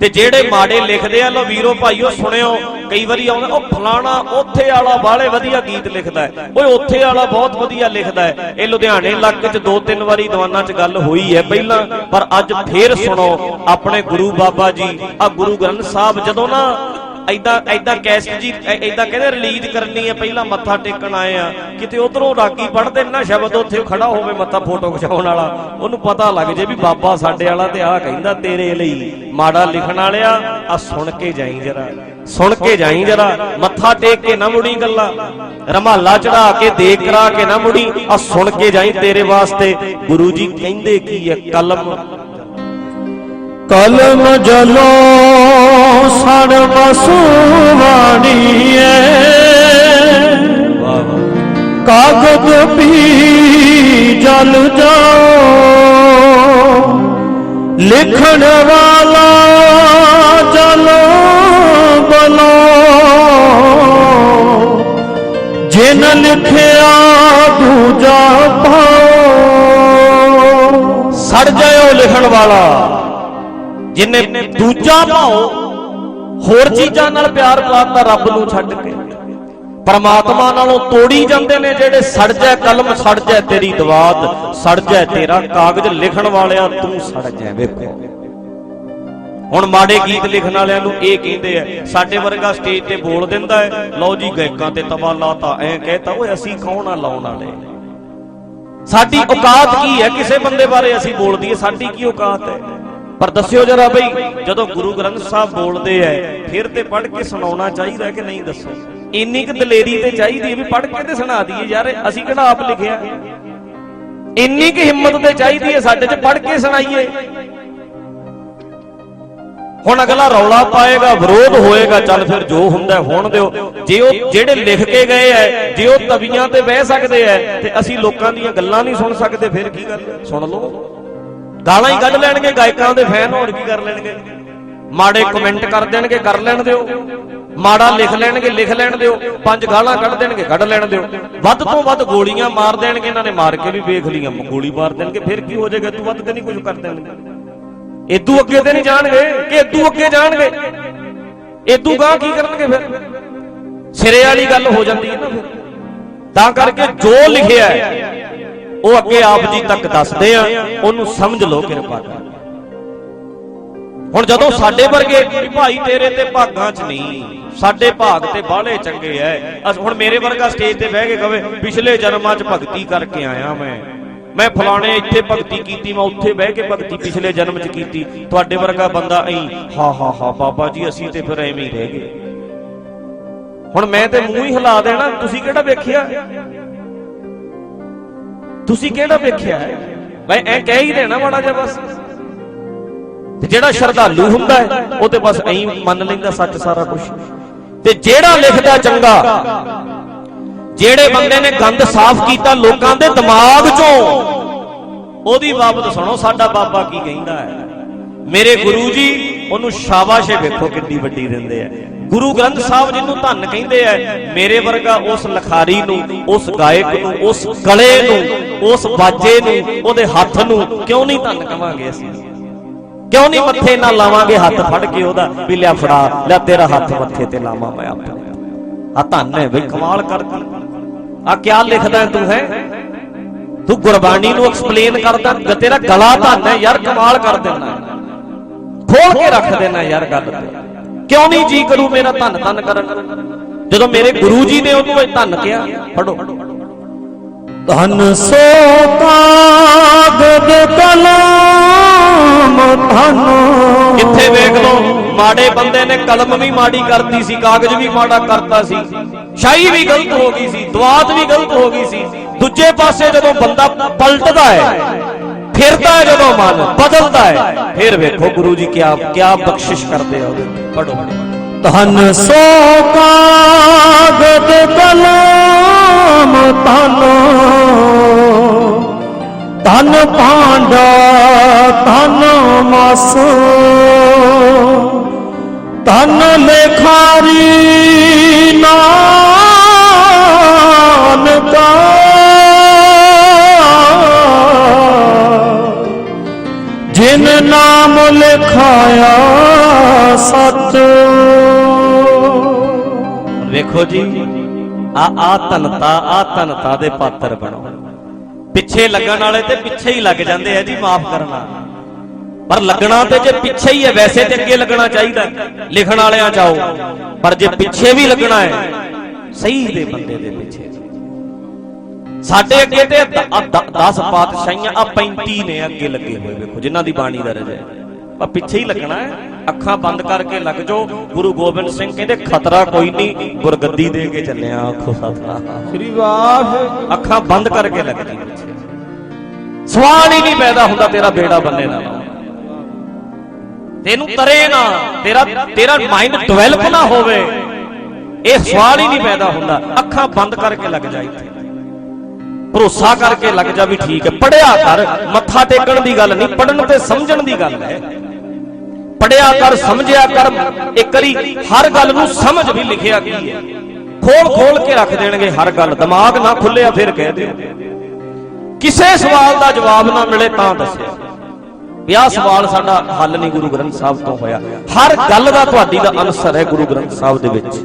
ਤੇ ਜਿਹੜੇ ਮਾੜੇ ਲਿਖਦੇ ਆ ਲੋ ਵੀਰੋ ਭਾਈਓ ਸੁਣਿਓ, ਕਈ ਵਾਰੀ ਆਉਂਦਾ, ਉਹ ਫਲਾਣਾ ਉੱਥੇ ਵਾਲਾ ਬਾਹਲੇ ਵਧੀਆ ਗੀਤ ਲਿਖਦਾ ਹੈ। ਓਏ ਉੱਥੇ ਵਾਲਾ ਬਹੁਤ ਵਧੀਆ ਲਿਖਦਾ ਹੈ। ਇਹ ਲੁਧਿਆਣੇ ਇਲਾਕੇ 'ਚ ਦੋ ਤਿੰਨ ਵਾਰੀ ਦੀਵਾਨਾਂ 'ਚ ਗੱਲ ਹੋਈ ਹੈ ਪਹਿਲਾਂ, ਪਰ ਅੱਜ ਫੇਰ ਸੁਣੋ, ਆਪਣੇ ਗੁਰੂ ਬਾਬਾ ਜੀ ਆ ਗੁਰੂ ਗ੍ਰੰਥ ਸਾਹਿਬ ਜਦੋਂ ਨਾ ਐਦਾਂ ਐਦਾਂ ਕੈਸਟ ਜੀ ਐਦਾਂ ਕਹਿੰਦੇ ਰਿਲੀਜ਼ ਕਰਨੀ ਹੈ ਪਹਿਲਾਂ ਮੱਥਾ ਟੇਕਣ ਆਏ ਆ। ਕਿਤੇ ਉਧਰੋਂ ਰਾਗੀ ਪੜਦੇ ਨਾ ਸ਼ਬਦ, ਉੱਥੇ ਖੜਾ ਹੋਵੇ ਮੱਥਾ ਫੋਟੋ ਖਿਚਾਉਣ ਵਾਲਾ। ਉਹਨੂੰ ਪਤਾ ਲੱਗ ਜੇ ਵੀ ਬਾਬਾ ਸਾਡੇ ਵਾਲਾ ਤੇ ਆਹ ਕਹਿੰਦਾ ਤੇਰੇ ਲਈ। ਮਾੜਾ ਲਿਖਣ ਵਾਲਿਆ, ਆ ਸੁਣ ਕੇ ਜਾਈ ਜਰਾ। ਸੁਣ ਕੇ ਜਾਈ ਜਰਾ। ਮੱਥਾ ਟੇਕ ਕੇ ਨਾ ਮੁੜੀ ਗੱਲਾਂ। ਰਮਾਲਾ ਚੜਾ ਕੇ, ਦੇਖ ਕਰਾ ਕੇ ਨਾ ਮੁੜੀ। ਆ ਸੁਣ ਕੇ ਜਾਈ ਤੇਰੇ ਵਾਸਤੇ। ਗੁਰੂ ਜੀ ਕਹਿੰਦੇ ਕੀ ਹੈ ਕਲਮ ਕਲਮ ਜਲੋ ਸੜ ਬਸਵਾਣੀਏ ਵਾਹ ਕਾਗਜ਼ ਵੀ ਜਲ ਜਾਓ। ਲਿਖਣ ਵਾਲਾ ਜਲ ਬਲੋ। ਜਿਨ ਲਿਖਿਆ ਦੂਜਾ ਪਾਓ। ਸੜ ਜਾਇਓ ਲਿਖਣ ਵਾਲਾ। ਜਿਨੇ ਦੂਜਾ ਭਾਉ ਹੋਰ ਚੀਜ਼ਾਂ ਨਾਲ ਪਿਆਰ ਪਾਤਾ ਰੱਬ ਨੂੰ ਛੱਡ ਕੇ। ਪਰਮਾਤਮਾ ਨਾਲੋਂ ਤੋੜੀ ਜਾਂਦੇ ਨੇ ਜਿਹੜੇ ਸੜ ਜਾਏ, ਕਲਮ ਸੜ ਜਾਏ, ਤੇਰੀ ਦਵਾਤ ਸੜ ਜਾਏ, ਤੇਰਾ ਕਾਗਜ਼ ਲਿਖਣ ਵਾਲਿਆਂ ਤੂੰ ਸੜ ਜਾਏ, ਵੇਖੋ। ਹੁਣ ਮਾੜੇ ਗੀਤ ਲਿਖਣ ਵਾਲਿਆਂ ਨੂੰ ਇਹ ਕਹਿੰਦੇ ਆ, ਸਾਡੇ ਵਰਗਾ ਸਟੇਜ ਤੇ ਬੋਲ ਦਿੰਦਾ ਹੈ, ਲਓ ਜੀ ਗਾਇਕਾਂ ਤੇ ਤਵਾ ਲਾਤਾ, ਐ ਕਹਿਤਾ, ਓਏ ਅਸੀਂ ਕੌਣ ਆ ਲਾਉਣ ਵਾਲੇ? ਸਾਡੀ ਔਕਾਤ ਕੀ ਹੈ? ਕਿਸੇ ਬੰਦੇ ਬਾਰੇ ਅਸੀਂ ਬੋਲ ਦਈਏ ਸਾਡੀ ਕੀ ਔਕਾਤ ਹੈ? ਪਰ ਦੱਸਿਓ ਜਰਾ ਬਈ, ਜਦੋਂ ਗੁਰੂ ਗ੍ਰੰਥ ਸਾਹਿਬ ਬੋਲਦੇ ਐ, ਫਿਰ ਤੇ ਪੜ੍ਹ ਕੇ ਸੁਣਾਉਣਾ ਚਾਹੀਦਾ ਕਿ ਨਹੀਂ ਦੱਸੋ? ਇੰਨੀ ਕੁ ਦਲੇਰੀ ਤੇ ਚਾਹੀਦੀ ਹੈ ਵੀ ਪੜ੍ਹ ਕੇ ਤੇ ਸੁਣਾ ਦਈਏ ਯਾਰ, ਅਸੀਂ ਕਿਹੜਾ ਆਪ ਲਿਖਿਆ ਇੰਨੀ ਕੁ ਹਿੰਮਤ ਤੇ ਚਾਹੀਦੀ ਹੈ ਸਾਡੇ 'ਚ ਪੜ੍ਹ ਕੇ ਸੁਣਾਈਏ। ਹੁਣ ਅਗਲਾ ਰੌਲਾ ਪਾਏਗਾ, ਵਿਰੋਧ ਹੋਏਗਾ, ਚੱਲ ਫਿਰ ਜੋ ਹੁੰਦਾ ਹੋਣ ਦਿਓ। ਜੇ ਉਹ ਜਿਹੜੇ ਲਿਖ ਕੇ ਗਏ ਐ, ਜੇ ਉਹ ਤਵੀਆਂ ਤੇ ਬਹਿ ਸਕਦੇ ਐ, ਤੇ ਅਸੀਂ ਲੋਕਾਂ ਦੀਆਂ ਗੱਲਾਂ ਨਹੀਂ ਸੁਣ ਸਕਦੇ, ਫਿਰ ਕੀ ਗੱਲ ਸੁਣ ਲਓ। ਗਾਲਾਂ ਹੀ ਕੱਢ ਲੈਣਗੇ, ਗਾਇਕਾਂ ਦੇ ਫੈਨ ਹੋਰ ਕੀ ਕਰ ਲੈਣਗੇ? ਮਾੜੇ ਕਮੈਂਟ ਕਰ ਦੇਣਗੇ, ਕਰ ਲੈਣ ਦਿਓ। ਮਾੜਾ ਲਿਖ ਲੈਣਗੇ, ਲਿਖ ਲੈਣ ਦਿਓ। ਪੰਜ ਗਾਲਾਂ ਕੱਢ ਦੇਣਗੇ, ਕੱਢ ਲੈਣ ਦਿਓ। ਵੱਧ ਤੋਂ ਵੱਧ ਗੋਲੀਆਂ ਮਾਰ ਦੇਣਗੇ, ਇਹਨਾਂ ਨੇ ਮਾਰ ਕੇ ਵੀ ਵੇਖ ਲਈਆਂ। ਗੋਲੀ ਮਾਰ ਦੇਣਗੇ, ਫਿਰ ਕੀ ਹੋ ਜਾਏਗਾ? ਤੂੰ ਵੱਧ ਤੇ ਨਹੀਂ ਕੁਝ ਕਰ ਦੇਣਗੇ। ਇਦੂ ਅੱਗੇ ਤੇ ਨਹੀਂ ਜਾਣਗੇ, ਕਿ ਇਦੂ ਅੱਗੇ ਜਾਣਗੇ? ਇਦੂ ਗਾਂ ਕੀ ਕਰਨਗੇ ਫਿਰ? ਸਿਰੇ ਵਾਲੀ ਗੱਲ ਹੋ ਜਾਂਦੀ ਹੈ ਨਾ ਫਿਰ। ਤਾਂ ਕਰਕੇ ਜੋ ਲਿਖਿਆ ਹੈ ਉਹ ਅੱਗੇ ਆਪ ਜੀ ਤੱਕ ਦੱਸਦੇ ਆ, ਉਹਨੂੰ ਸਮਝ ਲਓ ਕਿਰਪਾ ਕਰਕੇ। ਹੁਣ ਜਦੋਂ ਸਾਡੇ ਵਰਗੇ ਭਾਈ ਤੇਰੇ ਤੇ ਭਾਗਾਂ 'ਚ ਨਹੀਂ, ਸਾਡੇ ਭਾਗ ਤੇ ਬਾਹਲੇ ਚੰਗੇ ਐ। ਹੁਣ ਮੇਰੇ ਵਰਗਾ ਸਟੇਜ ਤੇ ਬਹਿ ਕੇ ਕਵੇ, ਪਿਛਲੇ ਜਨਮਾਂ 'ਚ ਭਗਤੀ ਕਰਕੇ ਆਇਆ ਮੈਂ। ਮੈਂ ਫਲਾਣੇ ਇੱਥੇ ਭਗਤੀ ਕੀਤੀ, ਮੈਂ ਉੱਥੇ ਬਹਿ ਕੇ ਭਗਤੀ ਪਿਛਲੇ ਜਨਮ 'ਚ ਕੀਤੀ। ਤੁਹਾਡੇ ਵਰਗਾ ਬੰਦਾ ਐਂ, ਹਾ ਹਾ ਹਾ, ਬਾਬਾ ਜੀ, ਅਸੀਂ ਤੇ ਫਿਰ ਐਵੇਂ ਹੀ ਰਹਿ ਗਏ। ਹੁਣ ਮੈਂ ਤੇ ਮੂੰਹ ਹੀ ਹਿਲਾ ਦੇਣਾ, ਤੁਸੀਂ ਕਿਹੜਾ ਵੇਖਿਆ? ਤੁਸੀਂ ਕਿਹੜਾ ਵੇਖਿਆ ਹੈ? ਮੈਂ ਐ ਕਹਿ ਹੀ ਦੇਣਾ ਮਾੜਾ ਜਿਹਾ ਬਸ। ਤੇ ਜਿਹੜਾ ਸ਼ਰਧਾਲੂ ਹੁੰਦਾ ਹੈ, ਉਹ ਤੇ ਬਸ ਐਂ ਮੰਨ ਲੈਂਦਾ ਸੱਚ ਸਾਰਾ ਕੁਝ ਤੇ ਜਿਹੜਾ ਲਿਖਦਾ ਚੰਗਾ, ਜਿਹੜੇ ਬੰਦੇ ਨੇ ਗੰਦ ਸਾਫ਼ ਕੀਤਾ ਲੋਕਾਂ ਦੇ ਦਿਮਾਗ ਚੋਂ, ਉਹਦੀ ਬਾਬਤ ਸੁਣੋ, ਸਾਡਾ ਬਾਬਾ ਕੀ ਕਹਿੰਦਾ ਹੈ? ਮੇਰੇ ਗੁਰੂ ਜੀ, ਉਹਨੂੰ ਸ਼ਾਬਾਸ਼ੇ ਵੇਖੋ ਕਿੰਨੀ ਵੱਡੀ ਦਿੰਦੇ ਆ। ਗੁਰੂ ਗ੍ਰੰਥ ਸਾਹਿਬ ਜਿਹਨੂੰ ਧੰਨ ਕਹਿੰਦੇ ਆ, ਮੇਰੇ ਵਰਗਾ ਉਸ ਲਖਾਰੀ ਨੂੰ, ਉਸ ਗਾਇਕ ਨੂੰ, ਉਸ ਕਲੇ ਨੂੰ, ਉਸ ਬਾਜੇ ਨੂੰ, ਉਹਦੇ ਹੱਥ ਨੂੰ ਕਿਉਂ ਨਹੀਂ ਧੰਨ ਕਵਾਂਗੇ ਅਸੀਂ? ਕਿਉਂ ਨਹੀਂ ਮੱਥੇ ਨਾਲ ਲਾਵਾਂਗੇ ਹੱਥ ਫੜ ਕੇ ਉਹਦਾ ਵੀ ਲਿਆ ਫੜਾ, ਲਿਆ ਤੇਰਾ ਹੱਥ ਮੱਥੇ ਤੇ ਲਾਵਾਂ ਮੈਂ ਆਪਣੇ ਆ ਧੰਨ ਹੈ ਵੀ ਕਮਾਲ ਕਰਦੀ ਆ ਕਿਆ ਲਿਖਦਾ ਤੂੰ ਹੈ? ਤੂੰ ਗੁਰਬਾਣੀ ਨੂੰ ਐਕਸਪਲੇਨ ਕਰਦਾ ਤੇਰਾ ਗਲਾ ਧੰਨ ਹੈ, ਯਾਰ ਕਮਾਲ ਕਰ ਦਿੰਦਾ ਖੋਲ ਕੇ ਰੱਖ ਦੇਣਾ ਯਾਰ ਗੱਲ ਤੇ। ਕਿਉਂ ਨਹੀਂ ਜੀ ਕਰੂ ਮੇਰਾ ਧੰਨ ਧੰਨ ਕਰਨ? ਜਦੋਂ ਮੇਰੇ ਗੁਰੂ ਜੀ ਨੇ ਉਹਨੂੰ ਇਹ ਧੰਨ ਕਿਹਾ ਪੜੋ ਧਨ ਸੋ ਕਾਗਦ ਕਲਮ ਧਨ। ਇੱਥੇ ਵੇਖ ਲਓ ਮਾੜੇ ਬੰਦੇ ਨੇ ਕਲਮ ਵੀ ਮਾੜੀ ਕਰਤੀ ਸੀ ਕਾਗਜ਼ ਵੀ ਮਾੜਾ ਕਰਤਾ ਸੀ। ਸ਼ਾਹੀ ਵੀ ਗਲਤ ਹੋ ਗਈ ਸੀ ਦੁਆਤ ਵੀ ਗਲਤ ਹੋ ਗਈ ਸੀ। ਦੂਜੇ ਪਾਸੇ ਜਦੋਂ ਬੰਦਾ ਪਲਟਦਾ ਹੈ ਫਿਰਦਾ ਹੈ ਜਦੋਂ ਮਨ ਬਦਲਦਾ ਹੈ। ਫਿਰ ਵੇਖੋ ਗੁਰੂ ਜੀ ਕਿਆ ਕਿਆ ਬਖਸ਼ਿਸ਼ ਕਰਦੇ ਆ ਉਹਦੇ ਪੜੋ ਧਨ ਸੋ ਕਾਗਦ ਕਲਮ ਧਨ। ਧਨ ਭਾਂਡਾ ਧਨ ਮਸ। ਸੱਚ ਵੇਖੋ ਜੀ, ਆ ਆ ਧਨਤਾ ਆ ਧਨਤਾ ਦੇ ਪਾਤਰ ਬਣੋ। ਪਿੱਛੇ ਲੱਗਣ ਵਾਲੇ ਤੇ ਪਿੱਛੇ ਹੀ ਲੱਗ ਜਾਂਦੇ ਆ ਜੀ, ਮਾਫ ਕਰਨਾ। ਪਰ ਲੱਗਣਾ ਤੇ ਜੇ ਪਿੱਛੇ ਹੀ ਹੈ ਵੈਸੇ ਤੇ ਅੱਗੇ ਲੱਗਣਾ ਚਾਹੀਦਾ। ਲਿਖਣ ਵਾਲਿਆਂ ਚਾਓ ਪਰ ਜੇ ਪਿੱਛੇ ਵੀ ਲੱਗਣਾ ਹੈ, ਸਹੀ ਦੇ ਬੰਦੇ ਦੇ ਪਿੱਛੇ। ਸਾਡੇ ਅੱਗੇ ਤੇ 10 ਪਾਤਸ਼ਾਹੀਆਂ ਆ 35 ਨੇ ਅੱਗੇ ਲੱਗੇ ਹੋਏ ਵੇਖੋ ਜਿਨ੍ਹਾਂ ਦੀ ਬਾਣੀ ਦਰਜ ਹੈ। ਪਰ ਪਿੱਛੇ ਹੀ ਲੱਗਣਾ ਹੈ ਅੱਖਾਂ ਬੰਦ ਕਰਕੇ ਲੱਗ ਜਾਓ ਗੁਰੂ ਗੋਬਿੰਦ ਸਿੰਘ ਕਹਿੰਦੇ ਖਤਰਾ ਕੋਈ ਨਹੀਂ ਗੁਰਗੱਦੀ ਦੇ ਕੇ ਚੱਲਿਆ ਆਖੋ ਸਤਨਾਮ। ਸ੍ਰੀ ਵਾਹਿਗੁਰੂ। ਅੱਖਾਂ ਬੰਦ ਕਰਕੇ ਲੱਗ ਜੀ ਸਵਾਲ ਹੀ ਨਹੀਂ ਪੈਦਾ ਹੁੰਦਾ ਤੇਰਾ ਬੇੜਾ ਬੰਨੇ ਦਾ ਤੈਨੂੰ ਤਰੇ ਨਾ ਤੇਰਾ ਤੇਰਾ ਮਾਈਂਡ ਡਿਵੈਲਪ ਨਾ ਹੋਵੇ। ਇਹ ਸਵਾਲ ਹੀ ਨਹੀਂ ਪੈਦਾ ਹੁੰਦਾ ਅੱਖਾਂ ਬੰਦ ਕਰਕੇ ਲੱਗ ਜਾ ਇੱਥੇ ਭਰੋਸਾ ਕਰਕੇ ਲੱਗ ਜਾ ਵੀ ਠੀਕ ਹੈ। ਪੜਿਆ ਕਰ, ਮੱਥਾ ਟੇਕਣ ਦੀ ਗੱਲ ਨਹੀਂ ਪੜਨ ਤੇ ਸਮਝਣ ਦੀ ਗੱਲ ਹੈ। ਪੜਿਆ ਕਰ, ਸਮਝਿਆ ਕਰ, ਇੱਕ ਵਾਰੀ ਹਰ ਗੱਲ ਨੂੰ ਸਮਝ ਵੀ ਲਿਖਿਆ ਕੀ ਹੈ। ਖੋਲ ਖੋਲ ਕੇ ਰੱਖ ਦੇਣਗੇ ਹਰ ਗੱਲ। ਦਿਮਾਗ ਨਾ ਖੁੱਲਿਆ ਫਿਰ ਕਹਿ ਦਿਓ। ਕਿਸੇ ਸਵਾਲ ਦਾ ਜਵਾਬ ਨਾ ਮਿਲੇ ਤਾਂ ਦੱਸਿਆ ਵਿਆਹ ਸਵਾਲ ਸਾਡਾ ਹੱਲ ਨਹੀਂ ਗੁਰੂ ਗ੍ਰੰਥ ਸਾਹਿਬ ਤੋਂ ਹੋਇਆ। ਹਰ ਗੱਲ ਦਾ ਤੁਹਾਡੀ ਦਾ ਅਨਸਰ ਹੈ ਗੁਰੂ ਗ੍ਰੰਥ ਸਾਹਿਬ ਦੇ ਵਿੱਚ।